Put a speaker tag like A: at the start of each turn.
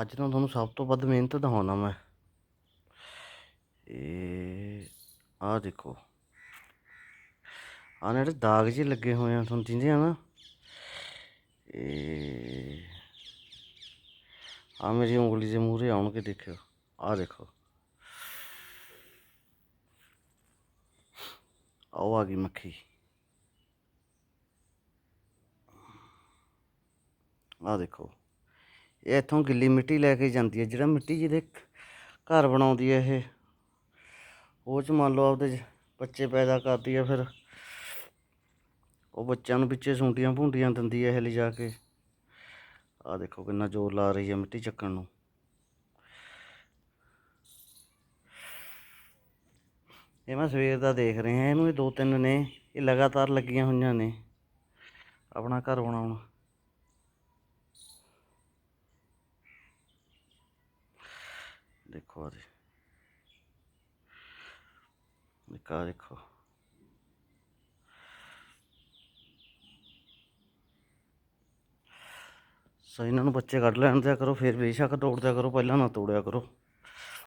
A: ਅੱਜ ਨਾ ਤੁਹਾਨੂੰ ਸਭ ਤੋਂ ਵੱਧ ਮਿਹਨਤ ਦਿਖਾਉਣਾ ਮੈਂ। ਇਹ ਆਹ ਦੇਖੋ। ਆਹ ਜਿਹੜੇ ਦਾਗ ਜਿਹੇ ਲੱਗੇ ਹੋਏ ਆ, ਤੁਹਾਨੂੰ ਦਿੰਦੇ ਆ ਨਾ ਇਹ ਆ ਮੇਰੀ ਉਂਗਲੀ ਦੇ ਮੂਹਰੇ ਆਉਣਗੇ ਦੇਖਿਓ। ਆਹ ਦੇਖੋ। ਆਓ ਆ ਗਈ ਮੱਖੀ। ਆਹ ਦੇਖੋ। ਇਹ ਇੱਥੋਂ ਗਿੱਲੀ ਮਿੱਟੀ ਲੈ ਕੇ ਜਾਂਦੀ ਹੈ। ਜਿਹੜਾ ਮਿੱਟੀ ਜਿਹਦੇ ਘਰ ਬਣਾਉਂਦੀ ਹੈ ਇਹ, ਉਹ ਚ ਮੰਨ ਲਓ ਆਪਦੇ ਬੱਚੇ ਪੈਦਾ ਕਰਦੀ ਹੈ ਫਿਰ। ਉਹ ਬੱਚਿਆਂ ਨੂੰ ਵਿੱਚੇ ਸੁੰਡੀਆਂ ਭੁੰਡੀਆਂ ਦਿੰਦੀ ਹੈ ਇਹ ਲਿਜਾ ਕੇ। ਆਹ ਦੇਖੋ ਕਿੰਨਾ ਜ਼ੋਰ ਲਾ ਰਹੀ ਹੈ ਮਿੱਟੀ ਚੱਕਣ ਨੂੰ। ਇਹ ਮੈਂ ਸਵੇਰ ਦਾ ਦੇਖ ਰਿਹਾ, ਇਹਨੂੰ ਇਹ ਦੋ ਤਿੰਨ ਨੇ, ਇਹ ਲਗਾਤਾਰ ਲੱਗੀਆਂ ਹੋਈਆਂ ਨੇ। ਆਪਣਾ ਘਰ ਬਣਾਉਣ। ਦੇਖੋ ਆ ਦੇ ਨਿਕਾ ਦੇਖੋ। ਸੋ ਇਹਨਾਂ ਨੂੰ ਬੱਚੇ ਕੱਢ ਲੈਣ ਦਿਆ ਕਰੋ, ਫਿਰ ਬੇਸ਼ੱਕ ਤੋੜ ਦਿਆ ਕਰੋ, ਪਹਿਲਾਂ ਨਾ ਤੋੜਿਆ ਕਰੋ।